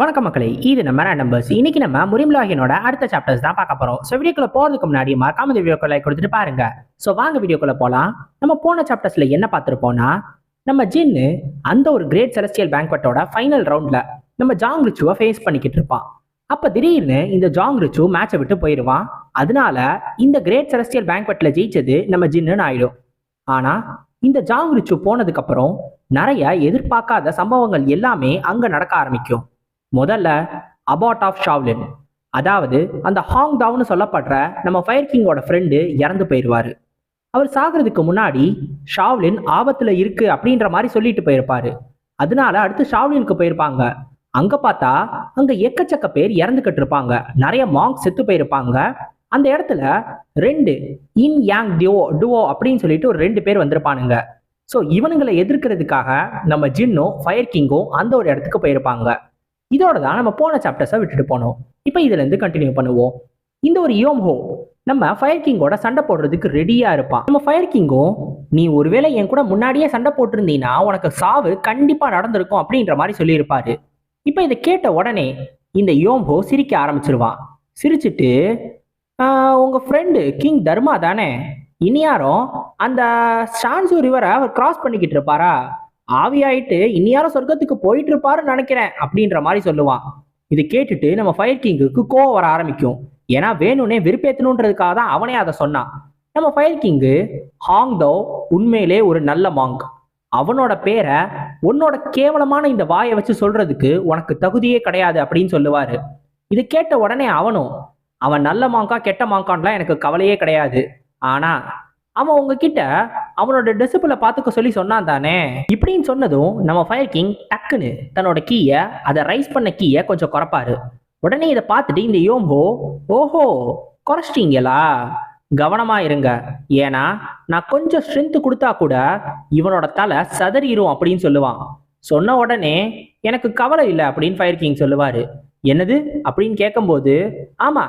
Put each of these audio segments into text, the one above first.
வணக்கம் மக்களே இது நம்ம நம்பர்ஸ் இன்னைக்கு நம்ம முரிம்லாகினோட அடுத்த சாப்டர்ஸ் தான் பார்க்க போறோம். ஸோ வீடியோக்குள்ள போறதுக்கு முன்னாடி மறக்காம இந்த வீடியோக்கு லைக் கொடுத்துட்டு பாருங்க. ஸோ வாங்க வீடியோக்குள்ள போலாம். நம்ம போன சாப்டர்ஸ்ல என்ன பார்த்துருப்போம்னா நம்ம ஜின்னு அந்த ஒரு கிரேட் செலஸ்டியல் பேங்க்வெட்டோட ஃபைனல் ரவுண்ட்ல நம்ம ஜாங் ரிச்சுவை ஃபேஸ் பண்ணிக்கிட்டு இருப்பான். அப்ப திடீர்னு இந்த ஜாங் ரிச்சு மேட்சை விட்டு போயிடுவான் அதனால இந்த கிரேட் செலஸ்டியல் பேங்க்வெட்ல ஜெயிச்சது நம்ம ஜின்னுன்னு ஆயிடும். ஆனா இந்த ஜாங் ரிச்சு போனதுக்கு அப்புறம் நிறைய எதிர்பார்க்காத சம்பவங்கள் எல்லாமே அங்க நடக்க ஆரம்பிக்கும். முதல்ல அபாட் ஆஃப் ஷாவ்லின் அதாவது அந்த ஹாங் டவுன்னு சொல்லப்படுற நம்ம ஃபயர் கிங்கோட ஃப்ரெண்டு இறந்து போயிடுவாரு அவர் சாகிறதுக்கு முன்னாடி ஷாவ்லின் ஆபத்துல இருக்கு அப்படின்ற மாதிரி சொல்லிட்டு போயிருப்பாரு. அதனால அடுத்து ஷாவ்லினுக்கு போயிருப்பாங்க. அங்க பார்த்தா அங்க எக்கச்சக்க பேர் இறந்துகிட்டு இருப்பாங்க. நிறைய மாங்க் செத்து போயிருப்பாங்க. அந்த இடத்துல ரெண்டு இன் யாங் டியோ டுவோ அப்படின்னு சொல்லிட்டு ஒரு ரெண்டு பேர் வந்திருப்பானுங்க. ஸோ இவனுங்களை எதிர்க்கிறதுக்காக நம்ம ஜின்னும் ஃபயர் கிங்கும் அந்த ஒரு இடத்துக்கு போயிருப்பாங்க. இதோட தான் நம்ம போன சாப்டர்ஸை விட்டுட்டு போனோம். இப்போ இதுலேருந்து கண்டினியூ பண்ணுவோம். இந்த ஒரு யோம்ஹோ நம்ம ஃபயர் கிங்கோட சண்டை போடுறதுக்கு ரெடியா இருப்பான். நம்ம ஃபயர் கிங்கும் நீ ஒருவேளை என் கூட முன்னாடியே சண்டை போட்டிருந்தீங்கன்னா உனக்கு சாவு கண்டிப்பா நடந்திருக்கும் அப்படின்ற மாதிரி சொல்லியிருப்பாரு. இப்போ இதை கேட்ட உடனே இந்த யோம்ஹோ சிரிக்க ஆரம்பிச்சிருவான். சிரிச்சிட்டு உங்கள் உங்க ஃப்ரெண்டு கிங் தர்மா தானே? இனியாரும் அந்த ஷான்சு ரிவரை அவர் கிராஸ் பண்ணிக்கிட்டு இருப்பாரா? ஆவியாயிட்டு இனியாரும் சொர்க்கத்துக்கு போயிட்டு இருப்பாருன்னு நினைக்கிறேன் அப்படின்ற மாதிரி சொல்லுவான். இது கேட்டுட்டு நம்ம ஃபயர் கிங்குக்கு கோவம் வர ஆரம்பிக்கும். ஏன்னா வேணும்னே வெறுப்பேத்தணுன்றதுக்காக தான் அவனே அதை சொன்னான். நம்ம ஃபயர் கிங்கு ஹாங் தோ உண்மையிலே ஒரு நல்ல மாங்க் அவனோட பேரை உன்னோட கேவலமான இந்த வாயை வச்சு சொல்றதுக்கு உனக்கு தகுதியே கிடையாது அப்படின்னு சொல்லுவாரு. இது கேட்ட உடனே அவனும் அவன் நல்ல மாங்கா கெட்ட மாங்கான்லாம் எனக்கு கவலையே கிடையாது. ஆனா அவன் உங்ககிட்ட அவனோட டெசிபிளை பார்த்துக்க சொல்லி சொன்னான் தானே? இப்படின்னு சொன்னதும் நம்ம ஃபயர் கிங் டக்குன்னு தன்னோட கீயை அதை ரைஸ் பண்ண கீயை கொஞ்சம் குறைப்பாரு. உடனே இதை பார்த்துட்டு இந்த யோம்போ ஓஹோ குறைச்சிட்டீங்களா? கவனமா இருங்க. ஏன்னா நான் கொஞ்சம் ஸ்ட்ரென்த் கொடுத்தா கூட இவனோட தலை சதறிடும் அப்படின்னு சொல்லுவான். சொன்ன உடனே எனக்கு கவலை இல்லை அப்படின்னு ஃபயர் கிங் சொல்லுவாரு. என்னது? அப்படின்னு கேட்கும்போது ஆமா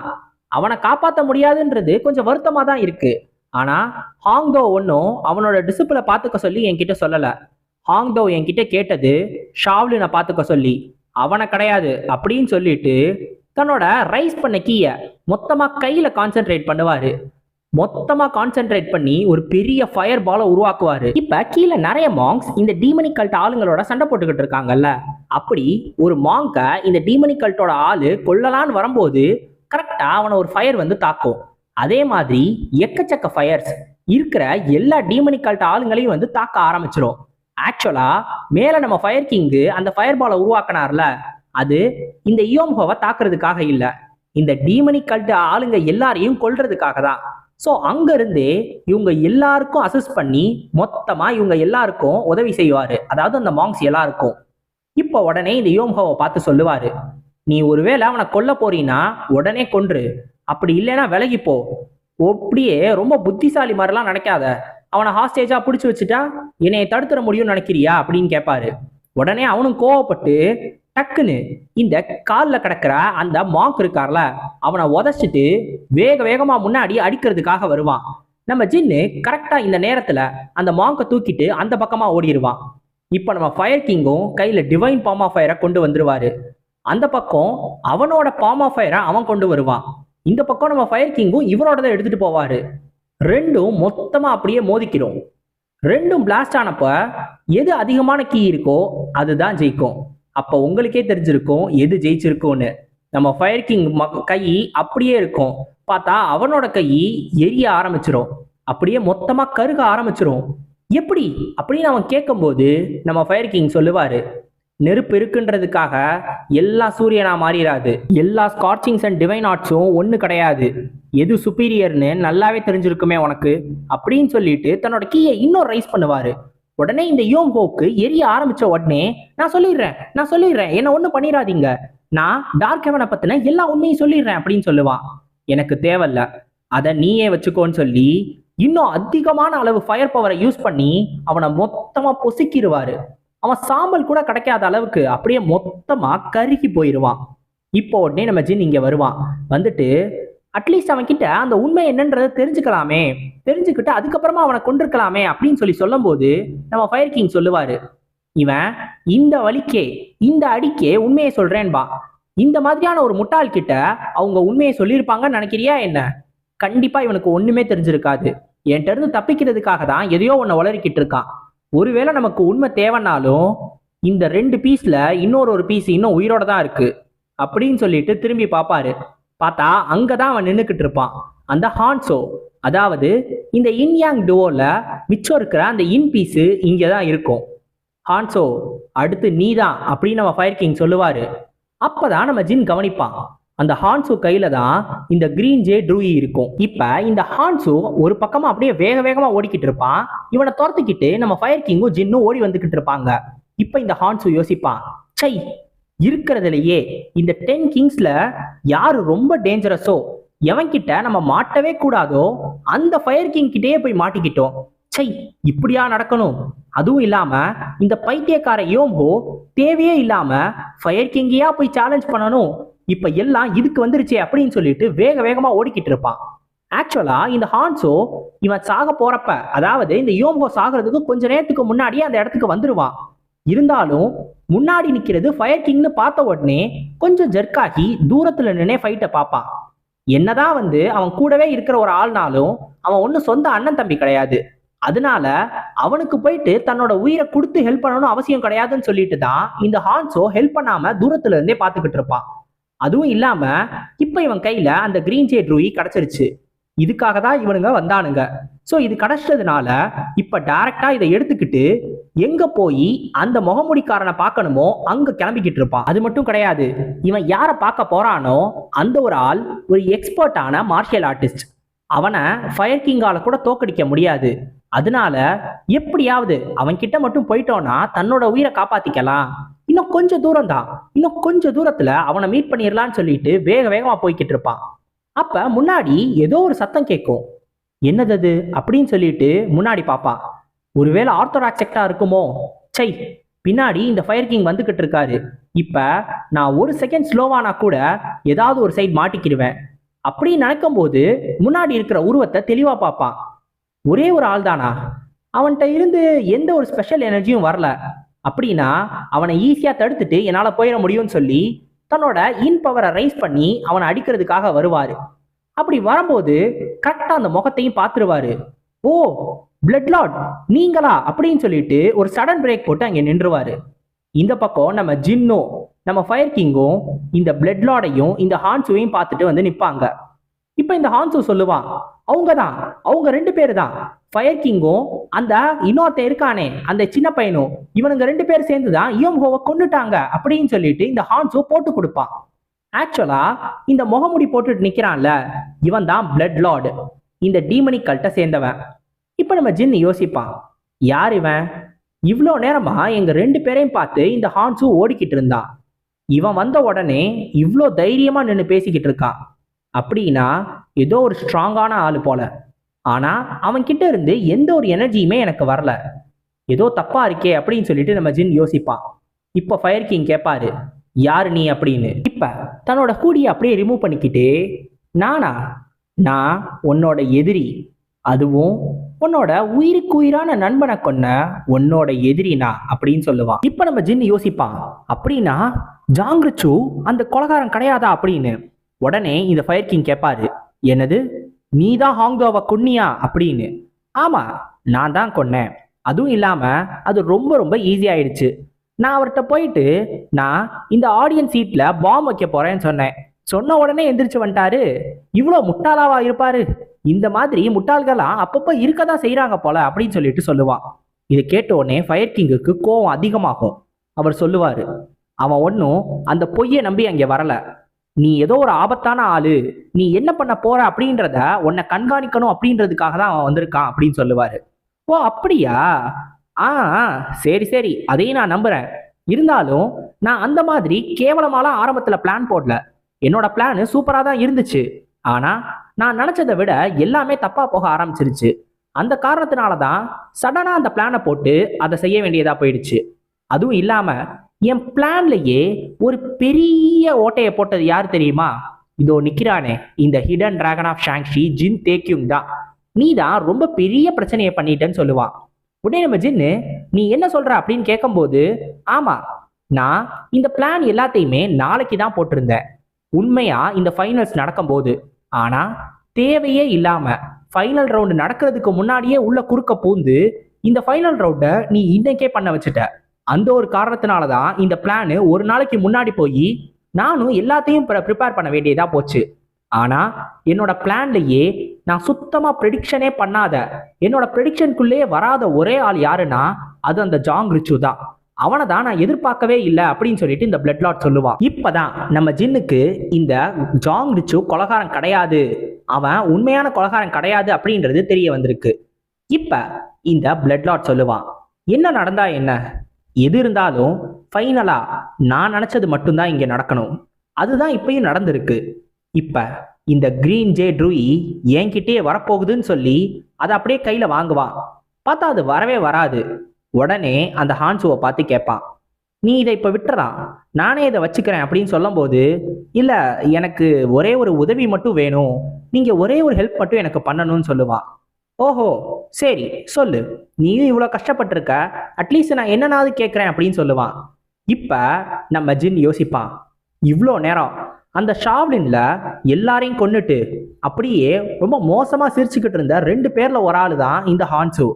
அவனை காப்பாற்ற முடியாதுன்றது கொஞ்சம் வருத்தமா தான் இருக்கு. ஆனால் ஹாங்தோ ஒன்றும் அவனோட டிசிப்பிளை பார்த்துக்க சொல்லி என்கிட்ட சொல்லலை. ஹாங்தோ என்கிட்ட கேட்டது ஷாவ்லினை பார்த்துக்க சொல்லி அவனை கிடையாது அப்படின்னு சொல்லிட்டு தன்னோட ரைஸ் பண்ண கீயை மொத்தமாக கையில் கான்சென்ட்ரேட் பண்ணுவார். மொத்தமாக கான்சென்ட்ரேட் பண்ணி ஒரு பெரிய ஃபயர் பாலை உருவாக்குவார். இப்போ கீழே நிறைய மாங்ஸ் இந்த டீமனிக்கல்ட் ஆளுங்களோட சண்டை போட்டுக்கிட்டு இருக்காங்கல்ல? அப்படி ஒரு மாங்கை இந்த டீமனிக்கல்ட்டோட கல்ட்டோட கொல்லலான்னு வரும்போது கரெக்டாக அவனை ஒரு ஃபயர் வந்து தாக்கும். அதே மாதிரி எக்கச்சக்க ஃபயர்ஸ் இருக்கிற எல்லா டீமனிக்கல்ட்டு ஆளுங்களையும் வந்து தாக்க ஆரம்பிச்சிடும் ஆக்சுவலா மேல நம்ம ஃபயர் கிங்கு அந்த ஃபயர் பாலை உருவாக்கினார்ல அது இந்த இயோம்ஹோவை தாக்குறதுக்காக இல்லை. இந்த டீமனிக் கல்ட் ஆளுங்க எல்லாரையும் கொல்றதுக்காக தான். ஸோ அங்கேருந்தே இவங்க எல்லாருக்கும் அசஸ் பண்ணி மொத்தமா இவங்க எல்லாருக்கும் உதவி செய்வாரு. அதாவது அந்த மாங்ஸ் எல்லாருக்கும். இப்போ உடனே இந்த யோம்ஹோவை பார்த்து சொல்லுவாரு நீ ஒருவேளை அவனை கொல்ல போறீன்னா உடனே கொன்று. அப்படி இல்லைன்னா விலகி போ. அப்படியே ரொம்ப புத்திசாலி மாதிரிலாம் நினைக்காத. அவனை ஹாஸ்டேஜா பிடிச்சி வச்சுட்டா என்னைய தடுத்துட முடியும்னு நினைக்கிறியா அப்படின்னு கேட்பாரு உடனே அவனும் கோவப்பட்டு டக்குன்னு இந்த காலில் கிடக்கிற அந்த மாங்க் இருக்கார்ல அவனை உதச்சிட்டு வேக வேகமா முன்னாடி அடிக்கிறதுக்காக வருவான். நம்ம ஜின்னு கரெக்டா இந்த நேரத்துல அந்த மாங்கை தூக்கிட்டு அந்த பக்கமா ஓடிடுவான் இப்போ நம்ம ஃபயர் கிங்கும் கையில டிவைன் பாமா ஃபயரை கொண்டு வந்துருவாரு. அந்த பக்கம் அவனோட பாமா ஃபயரை அவன் கொண்டு வருவான். இந்த பக்கம் நம்ம ஃபயர் கிங்கும் இவரோட தான் எடுத்துட்டு போவாரு. ரெண்டும் மொத்தமா அப்படியே மோதிக்கிறோம் ரெண்டும் பிளாஸ்ட் ஆனப்ப எது அதிகமான கீ இருக்கோ அதுதான் ஜெயிக்கும். அப்போ உங்களுக்கே தெரிஞ்சிருக்கும் எது ஜெயிச்சிருக்கும்னு. நம்ம ஃபயர் கிங் கை அப்படியே இருக்கும். பார்த்தா அவனோட கை எரிய ஆரம்பிச்சிடும் அப்படியே மொத்தமா கருக ஆரம்பிச்சிரும். எப்படி? அப்படின்னு அவன் கேட்கும்போது நம்ம ஃபயர் கிங் சொல்லுவாரு நெருப்பு இருக்குன்றதுக்காக எல்லா சூரியனா மாறிடாது எல்லா ஸ்கார்ச்சிங்ஸ் அண்ட் டிவைன் ஆர்ட்ஸும் ஒன்று கிடையாது. எது சுப்பீரியர்னு நல்லாவே தெரிஞ்சிருக்குமே உனக்கு? அப்படின்னு சொல்லிட்டு தன்னோட கீயை இன்னும் ரைஸ் பண்ணுவாரு. உடனே இந்த யோம் ஹோக்கு எரிய ஆரம்பிச்ச உடனே நான் சொல்லிடுறேன் நான் சொல்லிடுறேன் என்ன ஒன்றும் பண்ணிடாதீங்க நான் டார்க் ஹெவனை பத்தின எல்லா உண்மையும் சொல்லிடுறேன் அப்படின்னு சொல்லுவான் எனக்கு தேவையில்ல. அதை நீயே வச்சுக்கோன்னு சொல்லி இன்னும் அதிகமான அளவு ஃபயர் பவரை யூஸ் பண்ணி அவனை மொத்தமா பொசுக்கிடுவாரு அவன் சாம்பல் கூட கிடைக்காத அளவுக்கு அப்படியே மொத்தமா கருகி போயிடுவான் இப்போ உடனே நம்ம ஜின் இங்க வருவான். வந்துட்டு அட்லீஸ்ட் அவன் கிட்ட அந்த உண்மை என்னன்றதை தெரிஞ்சுக்கலாமே. தெரிஞ்சுக்கிட்டு அதுக்கப்புறமா அவனை கொண்டிருக்கலாமே அப்படின்னு சொல்லி சொல்லும்போது நம்ம ஃபயர் கிங் சொல்லுவாரு இவன் இந்த வழிக்கே இந்த அடிக்கே உண்மையை சொல்றேன்பா. இந்த மாதிரியான ஒரு முட்டாள் கிட்ட அவங்க உண்மையை சொல்லியிருப்பாங்கன்னு நினைக்கிறியா என்ன? கண்டிப்பா இவனுக்கு ஒண்ணுமே தெரிஞ்சிருக்காது. என்கிட்ட இருந்து தப்பிக்கிறதுக்காக தான் எதையோ உன்னை வளர்க்கிட்டு இருக்கான். ஒருவேளை நமக்கு உண்மை தேவைன்னாலும் இந்த ரெண்டு பீஸ்ல இன்னொரு ஒரு பீஸ் இன்னும் உயிரோட தான் இருக்கு. அப்படின்னு சொல்லிட்டு திரும்பி பார்ப்பாரு பார்த்தா அங்கதான் அவன் நின்றுக்கிட்டு இருப்பான். அந்த ஹான்சோ அதாவது இந்த இன்யாங் டுவோல மிச்சம் இருக்கிற அந்த இன் பீஸு இங்கே தான் இருக்கும். ஹான்சோ அடுத்து நீதான் அப்படின்னு நம்ம ஃபயர் கிங் சொல்லுவாரு. அப்பதான் நம்ம ஜின் கவனிப்பான். அந்த ஹான்சோ கையில தான் இந்த கிரீன் ஜே ட்ரூயி இருக்கும். இப்ப இந்த ஹான்சோ ஒரு பக்கமா அப்படியே வேக வேகமா ஓடிக்கிட்டு இருப்பான். இவனை துரத்துக்கிட்டு நம்ம ஃபயர் கிங்கும் ஜின்னும் ஓடி வந்துகிட்டு இருப்பாங்க. இப்ப இந்த ஹான்சோ யோசிப்பான் சை இருக்கிறதுலயே இந்த டென் கிங்ஸ்ல யாரு ரொம்ப டேஞ்சரஸோ எவன்கிட்ட நம்ம மாட்டவே கூடாதோ? அந்த ஃபயர் கிங் கிட்டேயே போய் மாட்டிக்கிட்டோம். சை இப்படியா நடக்கணும்? அதுவும் இல்லாம இந்த பைத்தியக்கார யோம்போ தேவையே இல்லாம ஃபயர் கிங்கியா போய் சேலஞ்ச் பண்ணணும். இப்ப எல்லாம் இதுக்கு வந்துருச்சு அப்படின்னு சொல்லிட்டு வேக வேகமா ஓடிக்கிட்டு இருப்பான். ஆக்சுவலா இந்த ஹான்சோ இவன் சாக போறப்ப அதாவது இந்த யோம்ஹோ சாகிறதுக்கு கொஞ்ச நேரத்துக்கு முன்னாடியே அந்த இடத்துக்கு வந்துருவான். இருந்தாலும் முன்னாடி நிக்கிறது ஃபயர் கிங்னு பார்த்த உடனே கொஞ்சம் ஜெர்க்காகி தூரத்துல நின்னே ஃபைட்டை பார்ப்பான். என்னதான் வந்து அவன் கூடவே இருக்கிற ஒரு ஆள்னாலும் அவன் ஒன்றும் சொந்த அண்ணன் தம்பி கிடையாது. அதனால அவனுக்கு போயிட்டு தன்னோட உயிரை கொடுத்து ஹெல்ப் பண்ணணும் அவசியம் கிடையாதுன்னு சொல்லிட்டு தான் இந்த ஹான்சோ ஹெல்ப் பண்ணாம தூரத்துல இருந்தே பார்த்துக்கிட்டு இருப்பான். அதுவும் இல்லாம இப்ப இவன் கையில அந்த கிரீன் ஜே ட்ரூயி கிடைச்சிருச்சு. இதுக்காக தான் இவனுங்க வந்தானுங்க. ஸோ இது கிடைச்சதுனால இப்ப டைரக்டா இதை எடுத்துக்கிட்டு எங்க போய் அந்த முகமுடிக்காரனை பார்க்கணுமோ அங்க கிளம்பிக்கிட்டு இருப்பான். அது மட்டும் கிடையாது. இவன் யாரை பார்க்க போறானோ அந்த ஒரு ஆள் ஒரு எக்ஸ்பர்ட்டான மார்ஷியல் ஆர்டிஸ்ட் அவனை ஃபயர் கிங்கால கூட தோக்கடிக்க முடியாது. அதனால எப்படியாவது அவன் கிட்ட மட்டும் போயிட்டோன்னா தன்னோட உயிரை காப்பாத்திக்கலாம். இன்னும் கொஞ்சம் தூரம் தான். இன்னும் கொஞ்சம் தூரத்துல அவனை மீட் பண்ணிடலான்னு சொல்லிட்டு வேக வேகமா போய்கிட்டு இருப்பான். அப்ப முன்னாடி ஏதோ ஒரு சத்தம் கேட்கும். என்னது அது? அப்படின்னு சொல்லிட்டு முன்னாடி பாப்பான் ஒருவேளை ஆர்த்தோடாக்செக்டா இருக்குமோ? சை பின்னாடி இந்த ஃபயர் கிங் வந்துகிட்டு இருக்காரு. இப்ப நான் ஒரு செகண்ட் ஸ்லோவானா கூட ஏதாவது ஒரு சைட் மாட்டிக்கிடுவேன். அப்படின்னு நினைக்கும் போது முன்னாடி இருக்கிற உருவத்தை தெளிவா பார்ப்பான் ஒரே ஒரு ஆள் தானா அவன்கிட்ட இருந்து எந்த ஒரு ஸ்பெஷல் எனர்ஜியும் வரல. அப்படின்னா அவனை ஈஸியா தடுத்துட்டு என்னால போயிட முடியும்னு சொல்லி தன்னோட இன் பவரை ரைஸ் பண்ணி அவனை அடிக்கிறதுக்காக வருவாரு. அப்படி வரும்போது கரெக்டா அந்த முகத்தையும் பார்த்துருவாரு. ஓ பிளட் லார்ட் நீங்களா? அப்படின்னு சொல்லிட்டு ஒரு சடன் பிரேக் போட்டு அங்கே நின்றுவாரு. இந்த பக்கம் நம்ம ஜின்னோ நம்ம ஃபயர் கிங்கும் இந்த பிளட் லார்டையும் இந்த ஹான்சுவையும் பார்த்துட்டு வந்து நிற்பாங்க இப்போ இந்த ஹான்சோ சொல்லுவான் அவங்க தான் அவங்க ரெண்டு பேர் தான் ஃபயர் கிங்கும் அந்த இன்னொருத்தன் இருக்கானே அந்த சின்ன பையனும் இவனுங்க ரெண்டு பேர் சேர்ந்து தான் யோம்ஹோவை கொண்டுட்டாங்க அப்படின்னு சொல்லிட்டு இந்த ஹான்சோ போட்டு கொடுப்பான் ஆக்சுவலா இந்த முகமுடி போட்டுட்டு நிக்கிறான்ல இவன் தான் பிளட் லார்டு இந்த டீமனிக் கல்ட்ட சேர்ந்தவன். இப்போ நம்ம ஜின் யோசிப்பான் யார் இவன்? இவ்வளோ நேரமா எங்க ரெண்டு பேரையும் பார்த்து இந்த ஹான்சு ஓடிக்கிட்டு இருந்தான். இவன் வந்த உடனே இவ்வளோ தைரியமா நின்று பேசிக்கிட்டு இருக்கான். அப்படின்னா ஏதோ ஒரு ஸ்ட்ராங்கான ஆள் போல. ஆனால் அவன் கிட்ட இருந்து எந்த ஒரு எனர்ஜியுமே எனக்கு வரல. ஏதோ தப்பா இருக்கே அப்படின்னு சொல்லிட்டு நம்ம ஜின் யோசிப்பான். இப்போ ஃபயர் கிங் கேட்பாரு யார் நீ? அப்படின்னு. இப்போ தன்னோட ஹூடியை அப்படியே ரிமூவ் பண்ணிக்கிட்டு நானா? நான் உன்னோட எதிரி. அதுவும் உன்னோட உயிருக்கு உயிரான நண்பனை கொன்ன உன்னோட எதிரினா அப்படின்னு சொல்லுவான். இப்போ நம்ம ஜின் யோசிப்பான் அப்படின்னா ஜாங்கிரச்சு அந்த கொலகாரன் கிடையாதா? அப்படின்னு. உடனே இந்த ஃபயர் கிங் கேட்பாரு என்னது? நீ தான் ஹாங்தோவை கொன்னியா? அப்படின்னு. ஆமா நான் தான் கொன்னேன். அதுவும் இல்லாம அது ரொம்ப ரொம்ப ஈஸி ஆயிடுச்சு. நான் அவர்கிட்ட போயிட்டு நான் இந்த ஆடியன்ஸ் சீட்ல பாம் வைக்க போறேன்னு சொன்னேன். சொன்ன உடனே எந்திரிச்சு வந்துட்டாரு. இவ்வளோ முட்டாளாவா இருப்பாரு? இந்த மாதிரி முட்டாள்களாம் அப்பப்போ இருக்க தான் செய்கிறாங்க போல அப்படின்னு சொல்லிட்டு சொல்லுவான். இதை கேட்ட உடனே ஃபயர் கிங்குக்கு கோவம் அதிகமாகும். அவர் சொல்லுவார் அவன் ஒன்றும் அந்த பொய்யை நம்பி அங்கே வரலை. நீ ஏதோ ஒரு ஆபத்தான ஆளு நீ என்ன பண்ண போற அப்படின்றத உன்னை கண்காணிக்கணும் அப்படின்றதுக்காக தான் அவன் வந்திருக்கான் அப்படின்னு சொல்லுவாரு. ஓ அப்படியா? ஆ சரி சரி. அதையும் நான் நம்புறேன். இருந்தாலும் நான் அந்த மாதிரி கேவலமாலாம் ஆரம்பத்தில் பிளான் போடல. என்னோட பிளான் சூப்பராக தான் இருந்துச்சு. ஆனா நான் நினைச்சதை விட எல்லாமே தப்பா போக ஆரம்பிச்சிருச்சு. அந்த காரணத்தினால தான் சடனா அந்த பிளானை போட்டு அதை செய்ய வேண்டியதா போயிடுச்சு. அதுவும் இல்லாம என் பிளான்லயே ஒரு பெரிய ஓட்டையை போட்டது யார் தெரியுமா? இதோ நிக்கிறானே இந்த hidden dragon of Shangshi Jin Taekyung தான். நீ தான் ரொம்ப பெரிய பிரச்சனையை பண்ணிட்டேன்னு சொல்லுவான் உடனே நம்ம ஜின்னு நீ என்ன சொல்ற அப்படின்னு கேட்கும்போது ஆமா நான் இந்த பிளான் எல்லாத்தையுமே நாளைக்கு தான் போட்டிருந்தேன். உண்மையா இந்த ஃபைனல்ஸ் நடக்கும்போது. ஆனா தேவையே இல்லாம ஃபைனல் ரவுண்டு நடக்கிறதுக்கு முன்னாடியே உள்ள குறுக்க பூந்து இந்த ஃபைனல் ரவுண்டை நீ இன்னைக்கே பண்ண வச்சுட்ட. அந்த ஒரு காரணத்தினால தான் இந்த பிளான் ஒரு நாளைக்கு முன்னாடி போய் நானும் எல்லாத்தையும் ப்ரிப்பேர் பண்ண வேண்டியதா போச்சு. ஆனா என்னோட பிளான்லயே நான் சுத்தமா ப்ரெடிக்ஷனே பண்ணாத என்னோட ப்ரெடிக்ஷனுக்குள்ளேயே வராத ஒரே ஆள் யாருன்னா அது அந்த ஜாங் ரிச்சு தான். அவனை தான் நான் எதிர்பார்க்கவே இல்லை அப்படின்னு சொல்லிட்டு இந்த பிளட் லாட் சொல்லுவான். இப்பதான் நம்ம ஜின்னுக்கு இந்த ஜாங் ரிச்சு கொலகாரம் கிடையாது. அவன் உண்மையான கொலகாரம் கிடையாது அப்படின்றது தெரிய வந்திருக்கு. இப்ப இந்த பிளட் லாட் சொல்லுவான் என்ன நடந்தா என்ன? எது இருந்தாலும் ஃபைனலா நான் நினைச்சது மட்டும்தான் இங்க நடக்கணும். அதுதான் இப்பயும் நடந்திருக்கு. இப்ப இந்த கிரீன் ஜே ட்ரூயி என்கிட்டயே வரப்போகுதுன்னு சொல்லி அதை அப்படியே கையில வாங்குவான் பார்த்தா அது வரவே வராது. உடனே அந்த ஹான்சுவை பார்த்து கேட்பான் நீ இதை இப்போ விட்டுறான் நானே இதை வச்சுக்கிறேன் அப்படின்னு சொல்லும்போது இல்லை எனக்கு ஒரே ஒரு உதவி மட்டும் வேணும். நீங்கள் ஒரே ஒரு ஹெல்ப் மட்டும் எனக்கு பண்ணணும்னு சொல்லுவான் ஓஹோ சரி சொல்லு. நீயும் இவ்வளோ கஷ்டப்பட்டிருக்க அட்லீஸ்ட் நான் என்னன்னாவது கேட்குறேன் அப்படின்னு சொல்லுவான். இப்போ நம்ம ஜின் யோசிப்பான். இவ்வளோ நேரம் அந்த ஷாவ்லின்ல எல்லாரையும் கொண்டுட்டு அப்படியே ரொம்ப மோசமாக சிரிச்சுக்கிட்டு இருந்த ரெண்டு பேரில் ஒரு ஆள் தான் இந்த ஹான்சு.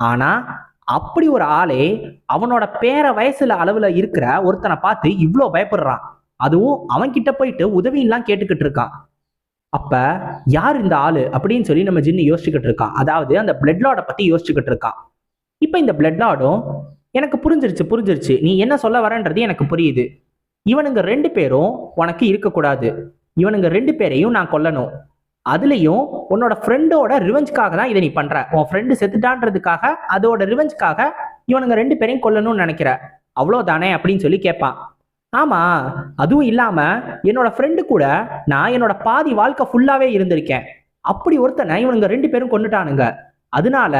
ஆனால் அப்படி ஒரு ஆளே அவனோட பேர வயசுல அளவில் இருக்கிற ஒருத்தனை பார்த்து இவ்வளோ பயப்படுறான். அதுவும் அவன்கிட்ட போயிட்டு உதவியெல்லாம் கேட்டுக்கிட்டு இருக்கான். அப்ப யார் இந்த ஆளு அப்படின்னு சொல்லி நம்ம ஜின்னு யோசிச்சுக்கிட்டு இருக்கான். அதாவது அந்த பிளட் லார்டை பத்தி யோசிச்சுக்கிட்டு இருக்கான். இப்போ இந்த பிளட் லார்டும் எனக்கு புரிஞ்சிருச்சு புரிஞ்சிருச்சு. நீ என்ன சொல்ல வரன்றது எனக்கு புரியுது. இவனுங்க ரெண்டு பேரும் உனக்கு இருக்கக்கூடாது. இவனுங்க ரெண்டு பேரையும் நான் கொல்லணும். அதுலேயும் உன்னோட ஃப்ரெண்டோட ரிவெஞ்சுக்காக தான் இதை நீ பண்ற. உன் ஃப்ரெண்டு செத்துட்டான்றதுக்காக அதோட ரிவெஞ்சுக்காக இவனுங்க ரெண்டு பேரையும் கொல்லணும்னு நினைக்கிற. அவ்வளோதானே அப்படின்னு சொல்லி கேட்பான். ஆமா அதுவும் இல்லாம என்னோட ஃப்ரெண்டு கூட நான் என்னோட பாதி வாழ்க்கை ஃபுல்லாவே இருந்திருக்கேன். அப்படி ஒருத்தனை இவனுங்க ரெண்டு பேரும் கொண்டுட்டானுங்க அதனால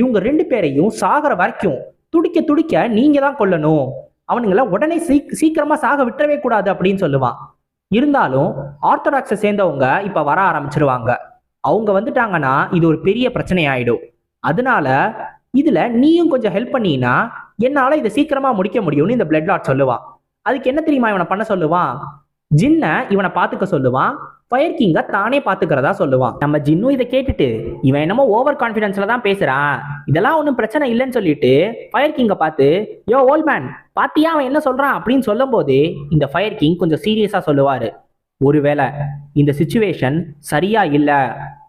இவங்க ரெண்டு பேரையும் சாகிற வரைக்கும் துடிக்க துடிக்க நீங்க தான் கொல்லணும். அவனுங்களை உடனே சீக் சீக்கிரமா சாக விட்டுறவே கூடாது அப்படின்னு சொல்லுவான். இருந்தாலும் ஆர்த்தடாக்ஸை சேர்ந்தவங்க இப்ப வர ஆரம்பிச்சிருவாங்க. அவங்க வந்துட்டாங்கன்னா இது ஒரு பெரிய பிரச்சனை ஆயிடும் அதனால இதுல நீயும் கொஞ்சம் ஹெல்ப் பண்ணீங்கன்னா என்னால இதை சீக்கிரமா முடிக்க முடியும்னு இந்த பிளட் லாட் சொல்லுவான். அதுக்கு என்ன தெரியுமா இவனை பண்ண சொல்லுவான்? ஜின்ன இவனை பாத்துக்க சொல்லுவான். ஃபயர் கிங்க தானே பாத்துக்கிறதா சொல்லுவான். நம்ம ஜின்னும் இதை கேட்டுட்டு இவன் என்னமோ ஓவர் கான்ஃபிடென்ஸில் தான் பேசுறான். இதெல்லாம் ஒன்றும் பிரச்சனை இல்லைன்னு சொல்லிட்டு ஃபயர் கிங்கை பார்த்து யோ ஓல்ட் மேன் பாத்தியா அவன் என்ன சொல்றான்? அப்படின்னு சொல்லும் போது இந்த ஃபயர் கிங் கொஞ்சம் சீரியஸா சொல்லுவாரு. ஒருவேளை இந்த சுச்சுவேஷன் சரியா இல்ல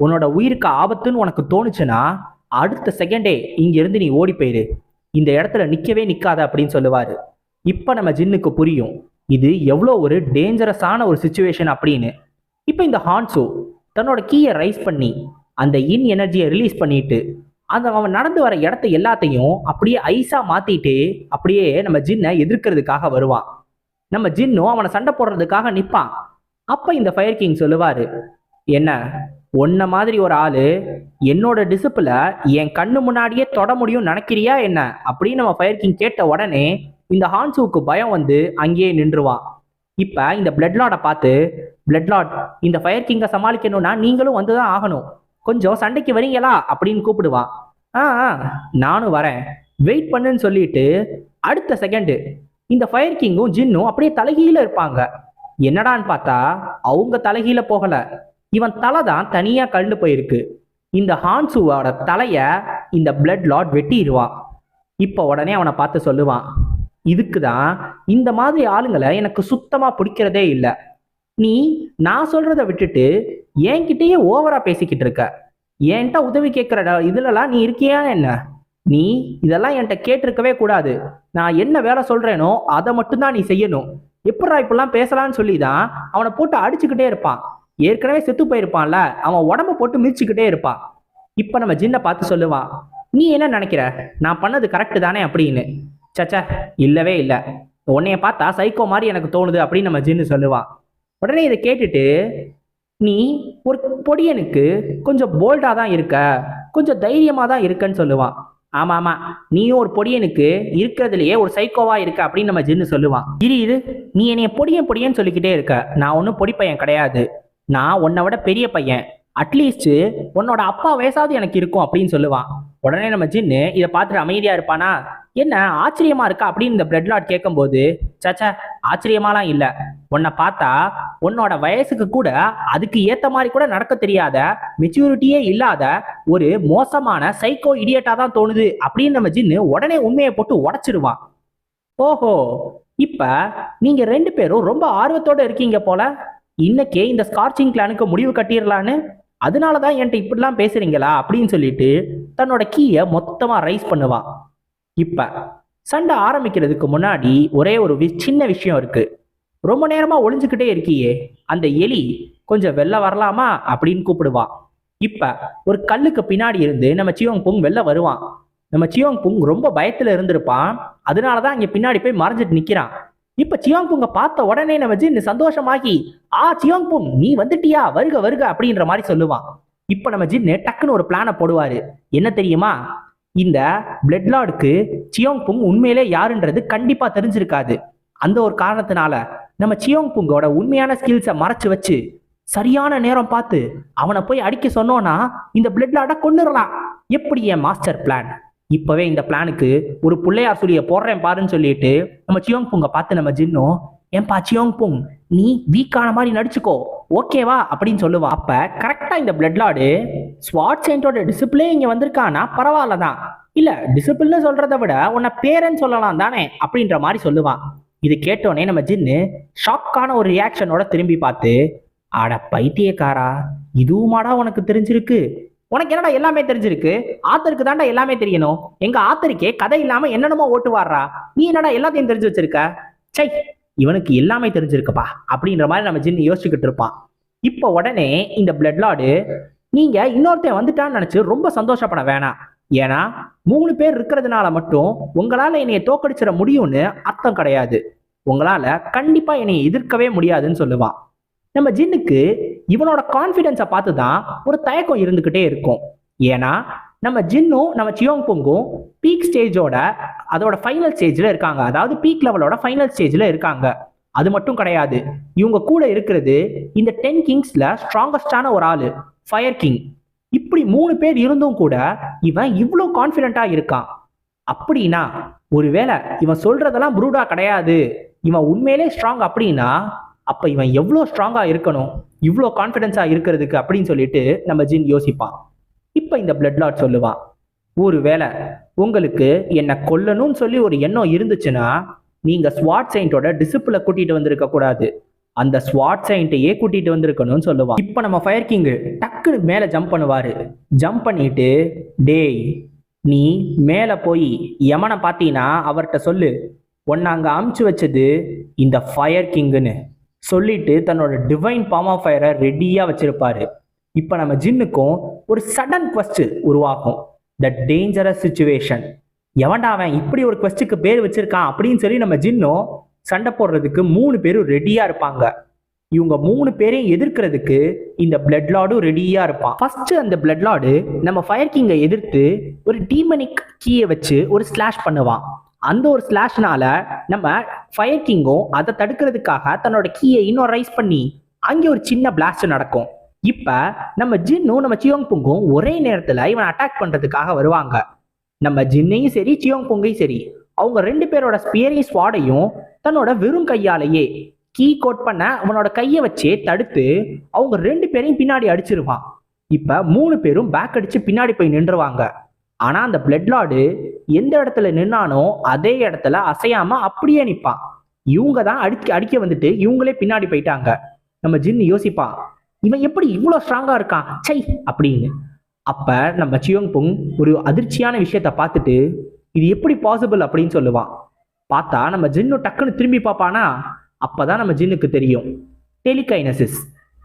உன்னோட உயிருக்கு ஆபத்துன்னு உனக்கு தோணுச்சுன்னா அடுத்த செகண்டே இங்கிருந்து நீ ஓடி போயிரு. இந்த இடத்துல நிக்கவே நிக்காத அப்படின்னு சொல்லுவாரு. இப்போ நம்ம ஜின்னுக்கு புரியும் இது எவ்வளோ ஒரு டேஞ்சரஸான ஒரு சுச்சுவேஷன் அப்படின்னு. இப்போ இந்த ஹான்சோ தன்னோட கீயை ரைஸ் பண்ணி அந்த இன் எனர்ஜியை ரிலீஸ் பண்ணிட்டு அந்த அவன் நடந்து வர இடத்த எல்லாத்தையும் அப்படியே ஐஸா மாத்திட்டு அப்படியே நம்ம ஜின்னை எதிர்க்கிறதுக்காக வருவான் நம்ம ஜின்னும் அவனை சண்டை போடுறதுக்காக நிற்பான் அப்போ இந்த ஃபயர் கிங் சொல்லுவார் என்ன உன்ன மாதிரி ஒரு ஆள் என்னோட டிசிப்பில் என் கண்ணு முன்னாடியே தொட முடியும் நினைக்கிறியா என்ன? அப்படின்னு நம்ம ஃபயர் கிங் கேட்ட உடனே இந்த ஹான்சுவுக்கு பயம் வந்து அங்கேயே நின்றுவான் இப்ப இந்த பிளட் லார்டை பார்த்து பிளட் லார்ட் இந்த ஃபயர் கிங்கை சமாளிக்கணும்னா நீங்களும் வந்து தான் ஆகணும். கொஞ்சம் சண்டைக்கு வரீங்களா? அப்படின்னு கூப்பிடுவான் ஆ நானும் வரேன். வெயிட் பண்ணுன்னு சொல்லிட்டு அடுத்த செகண்டு இந்த ஃபயர் கிங்கும் ஜின்னும் அப்படியே தலைகீழ இருப்பாங்க. என்னடான்னு பார்த்தா அவங்க தலைகீழ போகல. இவன் தலை தான் தனியா கழுந்து போயிருக்கு. இந்த ஹான்சுவோட தலைய இந்த பிளட் லார்ட் வெட்டிடுவான் இப்போ உடனே அவனை பார்த்து சொல்லுவான் இதுக்கு தான் இந்த மாதிரி ஆளுங்களை எனக்கு சுத்தமா பிடிக்கிறதே இல்லை. நீ நான் சொல்றத விட்டுட்டு என்கிட்டயே ஓவரா பேசிக்கிட்டு இருக்க. என்கிட்ட உதவி கேட்கிற இதுலலாம் நீ இருக்கியா என்ன? நீ இதெல்லாம் என்கிட்ட கேட்டிருக்கவே கூடாது. நான் என்ன வேலை சொல்றேனோ அதை மட்டும்தான் நீ செய்யணும். எப்படா இப்படிலாம் பேசலாம்னு சொல்லி தான் அவனை போட்டு அடிச்சுக்கிட்டே இருப்பான். ஏற்கனவே செத்து போயிருப்பான்ல அவன் உடம்ப போட்டு மிதிச்சுக்கிட்டே இருப்பான். இப்போ நம்ம ஜின்னை பார்த்து சொல்லுவான் நீ என்ன நினைக்கிற? நான் பண்ணது கரெக்டு தானே? அப்படின்னு. சச்சா இல்லவே இல்லை. உன்னைய பார்த்தா சைக்கோ மாதிரி எனக்கு தோணுது அப்படின்னு நம்ம ஜின்னு சொல்லுவான் உடனே இதை கேட்டுட்டு நீ ஒரு பொடியனுக்கு கொஞ்சம் போல்டாக தான் இருக்க. கொஞ்சம் தைரியமாக தான் இருக்கன்னு சொல்லுவான் ஆமாம் ஆமாம் நீயும் ஒரு பொடியனுக்கு இருக்கிறதுலையே ஒரு சைக்கோவா இருக்க அப்படின்னு நம்ம ஜின்னு சொல்லுவான் இரு இரு. நீ என்னைய பொடியன் பொடியன்னு சொல்லிக்கிட்டே இருக்க. நான் ஒன்றும் பொடி பையன் கிடையாது. நான் உன்னை விட பெரிய பையன். அட்லீஸ்ட் உன்னோட அப்பா வயசாவது எனக்கு இருக்கும் அப்படின்னு சொல்லுவான் உடனே நம்ம ஜின்னு இதை பார்த்துட்டு அமைதியா இருப்பானா? என்ன ஆச்சரியமா இருக்கா? அப்படின்னு இந்த பிரெட் லாட் கேட்கும்போது சச்சா ஆச்சரியமாலாம் இல்ல. உன்னை பார்த்தா உன்னோட வயசுக்கு கூட அதுக்கு ஏத்த மாதிரி கூட நடக்க தெரியாத மெச்சூரிட்டியே இல்லாத ஒரு மோசமான சைக்கோ இடியட்டா தான் தோணுது அப்படின்னு நம்ம ஜின்னு உடனே உண்மையை போட்டு உடச்சிடுவான். ஓஹோ இப்ப நீங்க ரெண்டு பேரும் ரொம்ப ஆர்வத்தோட இருக்கீங்க போல. இன்னைக்கே இந்த ஸ்கார்ச்சிங் கிளானுக்கு முடிவு கட்டிடலான்னு. அதனால தான் என்கிட்ட இப்படிலாம் பேசுறீங்களா அப்படின்னு சொல்லிட்டு தன்னோட கீயை மொத்தமாக ரைஸ் பண்ணுவான் இப்போ சண்டை ஆரம்பிக்கிறதுக்கு முன்னாடி ஒரே ஒரு வி- சின்ன விஷயம் இருக்கு. ரொம்ப நேரமாக ஒளிஞ்சுக்கிட்டே இருக்கியே அந்த எலி கொஞ்சம் வெளில வரலாமா அப்படின்னு கூப்பிடுவான் இப்போ ஒரு கல்லுக்கு பின்னாடி இருந்து நம்ம சியோங் புங் வெளில வருவான். நம்ம சியோங் புங் ரொம்ப பயத்தில் இருந்திருப்பான். அதனாலதான் இங்கே பின்னாடி போய் மறைஞ்சிட்டு நிற்கிறான் இப்ப சியோங் புங்க பார்த்த உடனே நம்ம ஜின் சந்தோஷமாகி ஆ சியோங் புங் நீ வந்துட்டியா? வருக வருக அப்படின்ற மாதிரி சொல்லுவான். இப்ப நம்ம ஜின்னு டக்குன்னு ஒரு பிளானை போடுவாரு. என்ன தெரியுமா? இந்த பிளட் லார்டுக்கு சியோங் புங் உண்மையிலே யாருன்றது கண்டிப்பா தெரிஞ்சிருக்காது. அந்த ஒரு காரணத்தினால நம்ம சியோங் புங்கோட உண்மையான ஸ்கில்ஸை மறைச்சு வச்சு சரியான நேரம் பார்த்து அவனை போய் அடிக்க சொன்னோன்னா இந்த பிளட் லார்டை கொண்டுடலாம் எப்படி என் மாஸ்டர் பிளான் இப்பவே இந்த பிளானுக்கு ஒரு பிள்ளையார் சொல்லிய போடுறேன் பாருன்னு சொல்லிட்டு நம்ம சியோங் புங்க பார்த்து நம்ம ஜின்னும் ஏன்பா சியோங் புங் நீ வீக்கான மாதிரி நடிச்சுக்கோ ஓகேவா அப்படின்னு சொல்லுவா. அப்ப கரெக்டா இந்த பிளட் லார்டு ஸ்வாட் செயின்டோட டிசிப்ளே இங்க வந்திருக்கானா பரவாயில்ல தான். இல்ல டிசிப்ளின்னு சொல்றதை விட உன்னை பேரன்னு சொல்லலாம் தானே அப்படின்ற மாதிரி சொல்லுவான் இது கேட்டோடனே நம்ம ஜின்னு ஷாக்கான ஒரு ரியாக்ஷனோட திரும்பி பார்த்து அட பைத்தியக்காரா இதுவுமாடா உனக்கு தெரிஞ்சிருக்கு? உனக்கு என்னடா எல்லாமே தெரிஞ்சிருக்கு? ஆத்தருக்கு தாண்டா எல்லாமே தெரியணும். எங்க ஆத்தருக்கே கதை இல்லாம என்னென்னமோ ஓட்டுவாரா நீ என்னடா எல்லாத்தையும் தெரிஞ்சு வச்சிருக்க? சை இவனுக்கு எல்லாமே தெரிஞ்சிருக்குப்பா அப்படின்ற மாதிரி நம்ம ஜின்னு யோசிச்சுக்கிட்டு இருப்பான். இப்போ உடனே இந்த பிளட் லார்டு நீங்க இன்னொருத்தன் வந்துட்டான்னு நினைச்சு ரொம்ப சந்தோஷப்பட வேணாம். ஏன்னா மூணு பேர் இருக்கிறதுனால மட்டும் உங்களால என்னைய தோக்கடிச்சிட முடியும்னு அர்த்தம் கிடையாது. உங்களால கண்டிப்பா என்னை எதிர்க்கவே முடியாதுன்னு சொல்லுவான். நம்ம ஜின்னுக்கு இவனோட கான்ஃபிடென்ஸை பார்த்து தான் ஒரு தயக்கம் இருந்துக்கிட்டே இருக்கும். ஏன்னா நம்ம ஜின்னும் நம்ம சியோங் பொங்கும் பீக் ஸ்டேஜோட அதோட ஃபைனல் ஸ்டேஜில் இருக்காங்க. அதாவது பீக் லெவலோட ஃபைனல் ஸ்டேஜில் இருக்காங்க. அது மட்டும் கிடையாது. இவங்க கூட இருக்கிறது இந்த டென் கிங்ஸ்ல ஸ்ட்ராங்கஸ்டான ஒரு ஆளு ஃபயர் கிங் இப்படி மூணு பேர் இருந்தும் கூட இவன் இவ்வளோ கான்ஃபிடென்ட்டாக இருக்கான். அப்படின்னா ஒருவேளை இவன் சொல்றதெல்லாம் ப்ரூடாக கிடையாது. இவன் உண்மையிலே ஸ்ட்ராங் அப்படின்னா அப்போ இவன் எவ்வளோ ஸ்ட்ராங்காக இருக்கணும் இவ்வளோ கான்ஃபிடென்ஸாக இருக்கிறதுக்கு அப்படின்னு சொல்லிட்டு நம்ம ஜின் யோசிப்பான். இப்போ இந்த பிளட் லாட் சொல்லுவான் ஒருவேளை உங்களுக்கு என்னை கொல்லணும்னு சொல்லி ஒரு எண்ணம் இருந்துச்சுன்னா நீங்கள் ஸ்வாட் சைண்டோட டிசிப்ளை கூட்டிகிட்டு வந்திருக்க கூடாது. அந்த ஸ்வாட் சைண்ட்டையே கூட்டிகிட்டு வந்திருக்கணும்னு சொல்லுவான். இப்போ நம்ம ஃபயர் கிங்கு டக்குன்னு மேலே ஜம்ப் பண்ணுவார். ஜம்ப் பண்ணிட்டு டேய் நீ மேலே போய் யமனை பார்த்தீங்கன்னா அவர்கிட்ட சொல்லு. உன்னை அங்கே அமுச்சு வச்சது இந்த ஃபயர் கிங்குன்னு சொல்லிட்டு தன்னோட டிவைன் பாம் ஆஃப் ஃபயரை ரெடியாக வச்சிருப்பாரு. இப்போ நம்ம ஜின்னுக்கும் ஒரு சடன் quest உருவாகும். த டேஞ்சரஸ் சுச்சுவேஷன் எவன்டா அவன் இப்படி ஒரு கொஸ்டுக்கு பேர் வச்சிருக்கான் அப்படின்னு சொல்லி நம்ம ஜின்னும் சண்டை போடுறதுக்கு மூணு பேரும் ரெடியாக இருப்பாங்க. இவங்க மூணு பேரையும் எதிர்க்கிறதுக்கு இந்த பிளட் லார்டும் ரெடியாக இருப்பான். ஃபர்ஸ்ட் அந்த பிளட் லார்டு நம்ம ஃபயர் கிங்கை எதிர்த்து ஒரு டீமனிக் கீயை வச்சு ஒரு ஸ்லாஷ் பண்ணுவான். அந்த ஒரு ஸ்லாஷ்னால நம்ம ஃபயர் கிங்கும் அதை தடுக்கிறதுக்காக தன்னோட கீயை இன்னும் ரைஸ் பண்ணி அங்கே ஒரு சின்ன பிளாஸ்ட் நடக்கும். இப்போ நம்ம ஜின்னும் நம்ம சியோங் புங்கும் ஒரே நேரத்தில் இவனை அட்டாக் பண்ணுறதுக்காக வருவாங்க. நம்ம ஜின்னையும் சரி சியோங் புங்கையும் சரி அவங்க ரெண்டு பேரோட ஸ்பியரையும் ஸ்வாடையும் தன்னோட வெறும் கையாலேயே கீ கோட் பண்ண அவனோட கையை வச்சே தடுத்து அவங்க ரெண்டு பேரையும் பின்னாடி அடிச்சிருவான். இப்ப மூணு பேரும் பேக் அடிச்சு பின்னாடி போய் நின்றுவாங்க. ஆனா அந்த பிளட் லார்டு எந்த இடத்துல நின்னானோ அதே இடத்துல அசையாம அப்படியே நிற்பான் இவங்க தான் அடிக்க அடிக்க வந்துட்டு இவங்களே பின்னாடி போயிட்டாங்க. நம்ம ஜின் யோசிப்பான் இவன் எப்படி இவ்வளோ ஸ்ட்ராங்கா இருக்கான்? சை அப்படின்னு. அப்ப நம்ம சியோங் புங் ஒரு அதிர்ச்சியான விஷயத்த பார்த்துட்டு இது எப்படி பாசிபிள் அப்படின்னு சொல்லுவான். பார்த்தா நம்ம ஜின்னு டக்குன்னு திரும்பி பார்ப்பானா? அப்பதான் நம்ம ஜின்னுக்கு தெரியும். டெலிகைனசிஸ்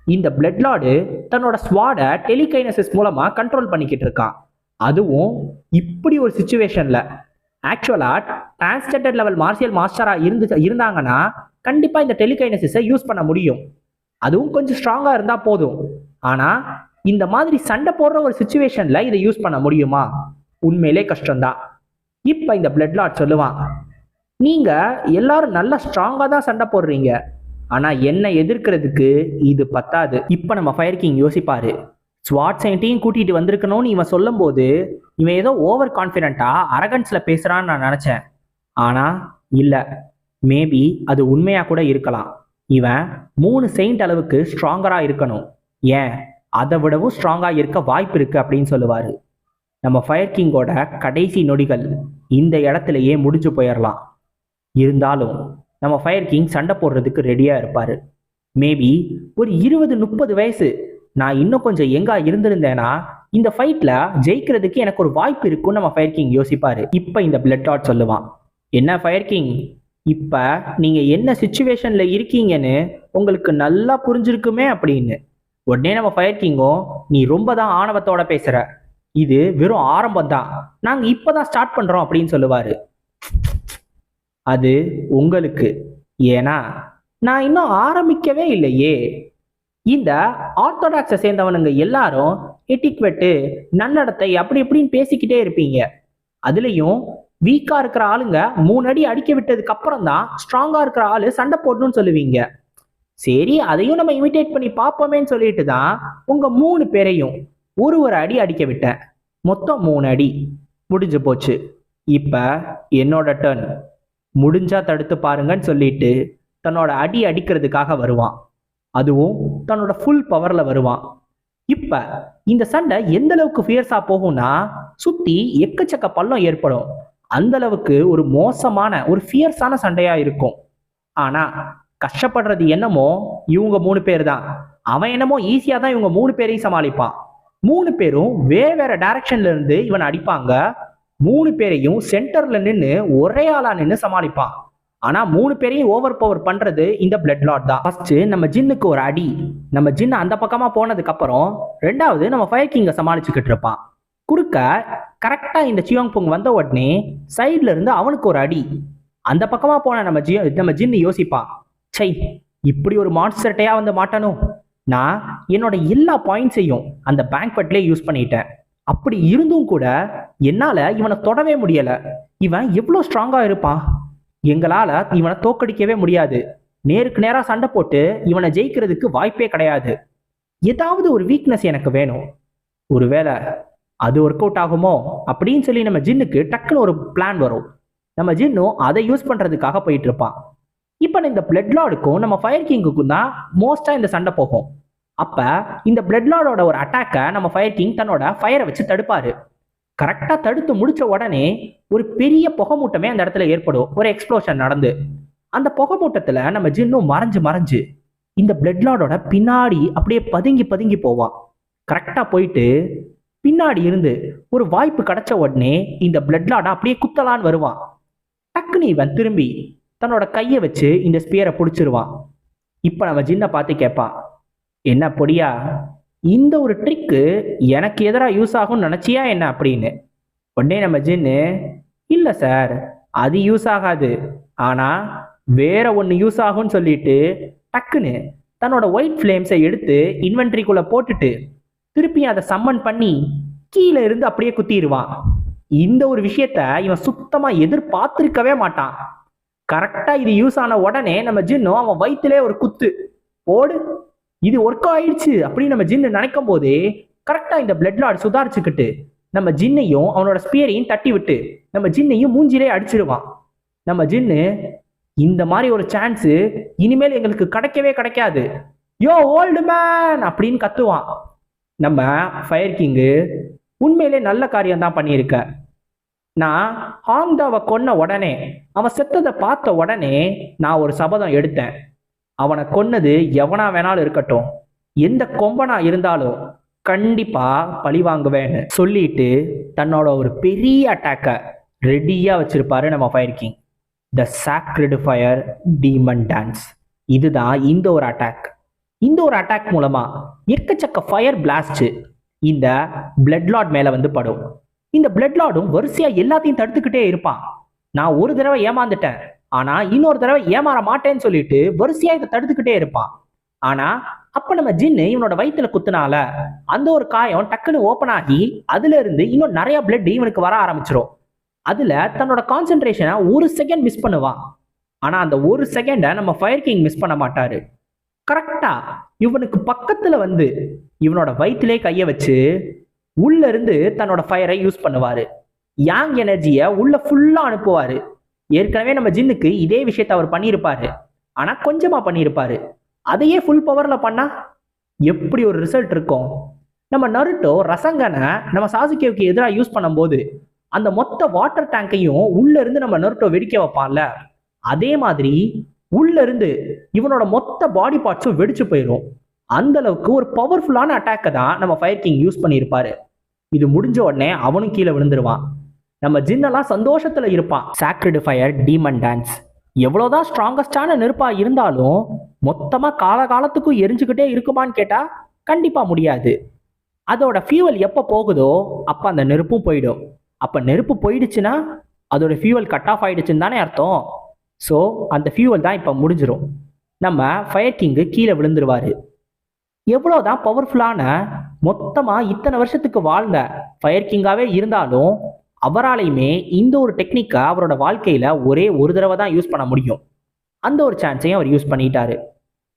இந்த பிளட் லார்டு தன்னோட ஸ்வாடை டெலிகைனசிஸ் மூலமா கண்ட்ரோல் பண்ணிக்கிட்டு இருக்கான். அதுவும் இப்படி ஒரு சுச்சுவேஷன்ல ஆக்சுவலா டிரான்ஸ்ஜெண்டர் லெவல் மார்ஷியல் மாஸ்டரா இருந்து இருந்தாங்கன்னா கண்டிப்பா இந்த டெலிகைனசிஸை யூஸ் பண்ண முடியும். அதுவும் கொஞ்சம் ஸ்ட்ராங்கா இருந்தா போதும். ஆனா இந்த மாதிரி சண்டை போடுற ஒரு சுச்சுவேஷன்ல இதை யூஸ் பண்ண முடியுமா? உண்மையிலே கஷ்டம்தான். இப்ப இந்த பிளட் லார்ட் சொல்லுவான் நீங்க எல்லாரும் நல்லா ஸ்ட்ராங்கா தான் சண்டை போடுறீங்க. ஆனா என்னை எதிர்க்கிறதுக்கு இது பத்தாது. இப்ப நம்ம ஃபயர் கிங் யோசிப்பாரு. ஸ்வாட் சைன்ட்டையும் கூட்டிகிட்டு வந்திருக்கணும்னு இவன் சொல்லும்போது இவன் ஏதோ ஓவர் கான்ஃபிடென்ட்டாக அரகன்ஸில் பேசுகிறான்னு நான் நினச்சேன். ஆனால் இல்லை. மேபி அது உண்மையாக கூட இருக்கலாம். இவன் மூணு செயின்ட் அளவுக்கு ஸ்ட்ராங்கராக இருக்கணும். ஏன்? அதை விடவும் ஸ்ட்ராங்காக இருக்க வாய்ப்பு இருக்குது அப்படின்னு சொல்லுவார். நம்ம ஃபயர் கிங்கோட கடைசி நொடிகள் இந்த இடத்துலையே முடிஞ்சு போயிடலாம் இருந்தாலும் நம்ம ஃபயர் கிங் சண்டை போடுறதுக்கு ரெடியாக இருப்பார். மேபி ஒரு இருபது முப்பது வயசு நான் இன்னும் கொஞ்சம் எங்கா இருந்திருந்தேன்னா இந்த ஃபைட்ல ஜெயிக்கிறதுக்கு எனக்கு ஒரு வாய்ப்பு இருக்கும்னு நம்ம ஃபயர் கிங் யோசிப்பாரு. இப்போ இந்த பிளட் ஆட் சொல்லுவான். என்ன ஃபயர் கிங் இப்போ நீங்க என்ன சுச்சுவேஷன்ல இருக்கீங்கன்னு உங்களுக்கு நல்லா புரிஞ்சிருக்குமே அப்படின்னு. உடனே நம்ம ஃபயர் கிங்கும் நீ ரொம்ப தான் ஆணவத்தோட பேசுற. இது வெறும் ஆரம்பம் தான் நாங்க இப்பதான் ஸ்டார்ட் பண்றோம் அப்படின்னு சொல்லுவாரு. அது உங்களுக்கு. ஏன்னா நான் இன்னும் ஆரம்பிக்கவே இல்லையே. இந்த ஆர்த்தோடாக்ஸை சேர்ந்தவனுங்க எல்லாரும் எட்டிக்வெட்டு நன்னடத்தை அப்படி இப்படின்னு பேசிக்கிட்டே இருப்பீங்க. அதுலயும் வீக்கா இருக்கிற ஆளுங்க மூணு அடி அடிக்க விட்டதுக்கு அப்புறம் தான் ஸ்ட்ராங்கா இருக்கிற ஆளு சண்டை போடணும்னு சொல்லுவீங்க. சரி அதையும் நம்ம இமிட்டேட் பண்ணி பார்ப்போமேன்னு சொல்லிட்டு தான் உங்க மூணு பேரையும் ஒரு ஒரு அடி அடிக்க விட்டேன். மொத்தம் மூணு அடி. முடிஞ்சு போச்சு. இப்ப என்னோட டர்ன் முடிஞ்சா தடுத்து பாருங்கன்னு சொல்லிட்டு தன்னோட அடி அடிக்கிறதுக்காக வருவான். அதுவும் தன்னோட ஃபுல் பவர்ல வருவான். இப்ப இந்த சண்டை எந்த அளவுக்கு ஃபியர்ஸா போகும்னா சுத்தி எக்கச்சக்க பள்ளம் ஏற்படும். அந்த அளவுக்கு ஒரு மோசமான ஒரு ஃபியர்ஸான சண்டையா இருக்கும். ஆனா கஷ்டப்படுறது என்னமோ இவங்க மூணு பேர் தான். அவன் என்னமோ ஈஸியா தான் இவங்க மூணு பேரையும் சமாளிப்பான். மூணு பேரும் வேற வேற டைரக்ஷன்ல இருந்து இவனை அடிப்பாங்க. மூணு பேரையும் சென்டர்ல நின்று ஒரே ஆளா நின்று சமாளிப்பான். ஆனா மூணு பேரையும் ஓவர் பவர் பண்றது இந்த பிளட் லாட் தான். ஃபர்ஸ்ட் நம்ம ஜின்னுக்கு ஒரு அடி. நம்ம ஜின்னு அந்த பக்கமா போனதுக்கு அப்புறம் ரெண்டாவது நம்ம ஃபயர் கிங்க சமாளிச்சுக்கிட்டு இருப்பான். குறுக்க கரெக்டா இந்த சியோங் பொங் வந்த உடனே சைட்ல இருந்து அவனுக்கு ஒரு அடி. அந்த பக்கமா போன நம்ம ஜியோ நம்ம ஜின்னு யோசிப்பான். சை இப்படி ஒரு மான்ஸ்டர்ட்டையா வந்து மாட்டணும்? நான் என்னோட எல்லா பாயிண்ட்ஸையும் அந்த பேங்க்வெட்லேயே யூஸ் பண்ணிட்டேன். அப்படி இருந்தும் கூட என்னால இவனை தொடவே முடியல. இவன் எவ்வளோ ஸ்ட்ராங்கா இருப்பான்? எங்களால இவனை தோக்கடிக்கவே முடியாது. நேருக்கு நேரா சண்டை போட்டு இவனை ஜெயிக்கிறதுக்கு வாய்ப்பே கிடையாது. ஏதாவது ஒரு வீக்னஸ் எனக்கு வேணும். ஒருவேளை அது ஒர்க் அவுட் ஆகுமோ? அப்படின்னு சொல்லி நம்ம ஜின்னுக்கு டக்குன்னு ஒரு பிளான் வரும். நம்ம ஜின்னும் அதை யூஸ் பண்றதுக்காக போயிட்டு இருப்பான். இப்போ இந்த பிளட் லார்டுக்கும் நம்ம ஃபயர் கிங்குக்கும் தான் மோஸ்டா இந்த சண்டை போகும். அப்ப இந்த பிளட் லார்டோட ஒரு அட்டாக்கை நம்ம ஃபயர் கிங் தன்னோட ஃபயரை வச்சு தடுப்பாரு. கரெக்டாக தடுத்து முடிச்ச உடனே ஒரு பெரிய புகை மூட்டமே அந்த இடத்துல ஏற்படும். ஒரு எக்ஸ்ப்ளோஷன் நடந்து. அந்த புகை மூட்டத்தில் நம்ம ஜின்னும் மறைஞ்சு மறைஞ்சு இந்த பிளட் லார்டோட பின்னாடி அப்படியே பதுங்கி பதுங்கி போவான் கரெக்டாக போயிட்டு பின்னாடி இருந்து ஒரு வாய்ப்பு கிடைச்ச உடனே இந்த பிளட் லார்டை அப்படியே குத்தலான்னு வருவான் டக்குன்னு இவன் திரும்பி தன்னோட கையை வச்சு இந்த ஸ்பியரை பிடிச்சிருவான் இப்போ நம்ம ஜின்னை பார்த்து கேட்பான் என்ன பொடியா இந்த ஒரு ட்ரிக்கு எனக்கு எதிராக யூஸ் ஆகும்னு நினச்சியா என்ன அப்படின்னு? உடனே நம்ம ஜின்னு இல்லை சார் அது யூஸ் ஆகாது. ஆனால் வேற ஒன்று யூஸ் ஆகும்னு சொல்லிட்டு டக்குன்னு தன்னோட ஒயிட் ஃப்ளேம்ஸை எடுத்து இன்வென்ட்ரிக்குள்ளே போட்டுட்டு திருப்பி அதை சம்மன் பண்ணி கீழே இருந்து அப்படியே குத்திடுவான். இந்த ஒரு விஷயத்த இவன் சுத்தமாக எதிர்பார்த்துருக்கவே மாட்டான். கரெக்டாக இது யூஸ் ஆன உடனே நம்ம ஜின்னும் அவன் வயிற்றுலே ஒரு குத்து. ஓடு இது ஒர்க் ஆயிடுச்சு அப்படின்னு நம்ம ஜின்னு நினைக்கும் போதே கரெக்டாக இந்த பிளட் லார்ட் சுதாரிச்சுக்கிட்டு நம்ம ஜின்னையும் அவனோட ஸ்பியரையும் தட்டி விட்டு நம்ம ஜின்னையும் மூஞ்சிலே அடிச்சிடுவான். நம்ம ஜின்னு இந்த மாதிரி ஒரு சான்ஸு இனிமேல் எங்களுக்கு கிடைக்கவே கிடைக்காது. யோ ஓல்டு மேன் அப்படின்னு கத்துவான். நம்ம ஃபயர் கிங்கு உண்மையிலே நல்ல காரியம் தான் பண்ணியிருக்க. நான் ஹாங்தாவை கொன்ன உடனே அவன் செத்ததை பார்த்த உடனே நான் ஒரு சபதம் எடுத்தேன். அவனை கொன்னது எவனா வேணாலும் இருக்கட்டும். எந்த கொம்பனா இருந்தாலும் கண்டிப்பா பழி வாங்குவேன்னு சொல்லிட்டு தன்னோட ஒரு பெரிய அட்டாக்கை ரெடியா வச்சிருப்பாரு நம்ம fire king the sacred fire demon dance இதுதான் இந்த ஒரு அட்டாக் இந்த ஒரு அட்டாக் மூலமா எக்கச்சக்க ஃபயர் பிளாஸ்ட் இந்த பிளட் லாட் மேல வந்து படும். இந்த பிளட் லாடும் வரிசையா எல்லாத்தையும் தடுத்துக்கிட்டே இருப்பான். நான் ஒரு தடவை ஏமாந்துட்டேன். ஆனா இன்னொரு தடவை ஏமாற மாட்டேன்னு சொல்லிட்டு வரிசையா இதை தடுத்துக்கிட்டே இருப்பான் ஆனா அப்ப நம்ம ஜின்னு இவனோட வயிற்றுல குத்துனால அந்த ஒரு காயம் டக்குன்னு ஓப்பன் ஆகி அதுல இருந்து இன்னும் நிறைய பிளட் இவனுக்கு வர ஆரம்பிச்சிடும் அதுல தன்னோட கான்சென்ட்ரேஷனை ஒரு செகண்ட் மிஸ் பண்ணுவான் ஆனா அந்த ஒரு செகண்டை நம்ம ஃபயர் கிங் மிஸ் பண்ண மாட்டாரு. கரெக்டா இவனுக்கு பக்கத்துல வந்து இவனோட வயிற்றுலேயே கைய வச்சு உள்ள இருந்து தன்னோட ஃபயரை யூஸ் பண்ணுவாரு. யாங் எனர்ஜியை உள்ள ஃபுல்லா அனுப்புவாரு. ஏற்கனவே நம்ம ஜின்னுக்கு இதே விஷயத்த அவர் பண்ணியிருப்பாரு. ஆனா கொஞ்சமா பண்ணியிருப்பாரு. அதையே ஃபுல் பவர்ல பண்ணா எப்படி ஒரு ரிசல்ட் இருக்கும்? நம்ம நருட்டோ ரசங்கனை நம்ம சாசுகேவுக்கு எதிராக யூஸ் பண்ணும்போது அந்த மொத்த வாட்டர் டேங்கையும் உள்ள இருந்து நம்ம நருட்டோ வெடிக்க வைப்பான்ல. அதே மாதிரி உள்ள இருந்து இவனோட மொத்த பாடி பார்ட்ஸும் வெடிச்சு போயிடும் அந்த அளவுக்கு ஒரு பவர்ஃபுல்லான அட்டாக்கை தான் நம்ம ஃபயர் கிங் யூஸ் பண்ணியிருப்பாரு. இது முடிஞ்ச உடனே அவனும் கீழே விழுந்துருவான். நம்ம ஜின்னெல்லாம் சந்தோஷத்துல இருப்பான் சாக்ரிடு ஃபயர் டீமன் டான்ஸ் எவ்வளோதான் ஸ்ட்ராங்கஸ்டான நெருப்பா இருந்தாலும் மொத்தமா காலகாலத்துக்கும் எரிஞ்சுக்கிட்டே இருக்குமான்னு கேட்டா கண்டிப்பா முடியாது. அதோட ஃபியூவல் எப்போ போகுதோ அப்போ அந்த நெருப்பும் போயிடும். அப்போ நெருப்பு போயிடுச்சுன்னா அதோட ஃபியூவல் கட் ஆஃப் ஆயிடுச்சுன்னு தானே அர்த்தம். ஸோ அந்த ஃபியூவல் தான் இப்போ முடிஞ்சிடும் நம்ம ஃபயர் கிங்கு கீழே விழுந்துருவாரு. எவ்வளோதான் பவர்ஃபுல்லான மொத்தமாக இத்தனை வருஷத்துக்கு வாழ்ந்த ஃபயர் கிங்காகவே இருந்தாலும் அவராலையுமே இந்த ஒரு டெக்னிக்கை அவரோட வாழ்க்கையில் ஒரே ஒரு தடவை தான் யூஸ் பண்ண முடியும். அந்த ஒரு சான்ஸையும் அவர் யூஸ் பண்ணிட்டாரு.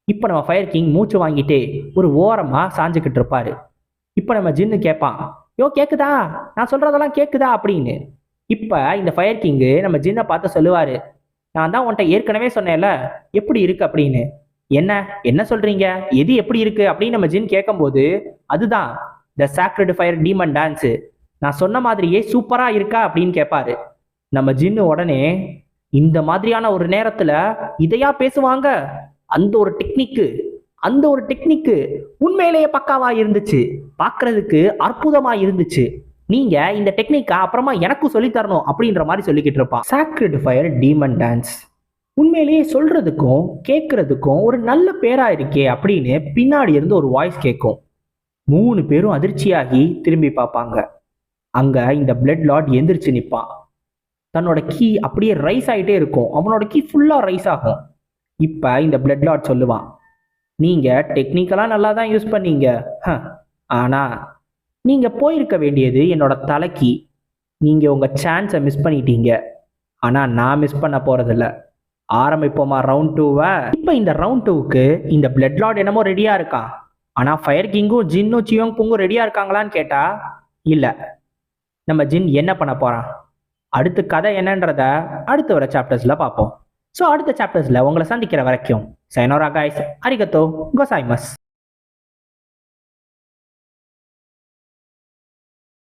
இப்போ நம்ம ஃபயர் கிங் மூச்சு வாங்கிட்டு ஒரு ஓரமாக சாஞ்சுக்கிட்டு இருப்பாரு. இப்போ நம்ம ஜின்னு கேட்பான் யோ கேட்குதா நான் சொல்கிறதெல்லாம் கேட்குதா அப்படின்னு. இப்போ இந்த ஃபயர் கிங்கு நம்ம ஜின்னை பார்த்து சொல்லுவார் நான் தான் உன்கிட்ட ஏற்கனவே சொன்னேன்ல எப்படி இருக்கு? அப்படின்னு. என்ன? என்ன சொல்கிறீங்க எது எப்படி இருக்கு? அப்படின்னு நம்ம ஜின் கேட்கும்போது அதுதான் the sacred fire demon dance நான் சொன்ன மாதிரியே சூப்பரா இருக்கா அப்படின்னு கேட்பாரு நம்ம ஜின்னு உடனே இந்த மாதிரியான ஒரு நேரத்துல இதையா பேசுவாங்க? அந்த ஒரு டெக்னிக்கு அந்த ஒரு டெக்னிக்கு உண்மையிலேயே பக்காவா இருந்துச்சு. பார்க்கிறதுக்கு அற்புதமா இருந்துச்சு. நீங்க இந்த டெக்னிக்கை அப்புறமா எனக்கும் சொல்லித் தரணும் அப்படின்ற மாதிரி சொல்லிக்கிட்டு இருப்பான் சாக்ரிட் ஃபயர் டீமன் டான்ஸ் உண்மையிலேயே சொல்றதுக்கும் கேட்கறதுக்கும் ஒரு நல்ல பேரா இருக்கே அப்படின்னு பின்னாடி இருந்து ஒரு வாய்ஸ் கேட்கும் மூணு பேரும் அதிர்ச்சியாகி திரும்பி பார்ப்பாங்க. அங்கே இந்த பிளட் லார்ட் எந்திரிச்சு நிற்பான் தன்னோட கீ அப்படியே ரைஸ் ஆகிட்டே இருக்கும். அவனோட கீ ஃபுல்லாக ரைஸ் ஆகும். இப்போ இந்த பிளட் லார்ட் சொல்லுவான் நீங்கள் டெக்னிக்கலாக நல்லா தான் யூஸ் பண்ணீங்க. ஹ, ஆனால் நீங்கள் போயிருக்க வேண்டியது என்னோட தலைக்கு நீங்கள் உங்கள் சான்ஸை மிஸ் பண்ணிட்டீங்க. ஆனால் நான் மிஸ் பண்ண போகிறதில்ல ஆரம்பிப்போமா ரவுண்ட் டூவை இப்போ இந்த ரவுண்ட் டூவுக்கு இந்த பிளட் லார்ட் என்னமோ ரெடியாக இருக்கா? ஆனால் ஃபயர் கிங்கும் ஜின்னும் சியோங் புங்கும் ரெடியாக இருக்காங்களான்னு கேட்டா இல்லை. நம்ம ஜின் என்ன பண்ண போறான்? அடுத்த கதை என்னன்றத அடுத்து வர சாப்டர்ஸ்ல பார்ப்போம். ஸோ அடுத்த சாப்டர்ஸ்ல உங்களை சந்திக்கிற வரைக்கும் சைனோரா காய்ஸ் அரிகத்தோ கோசாய்மஸ்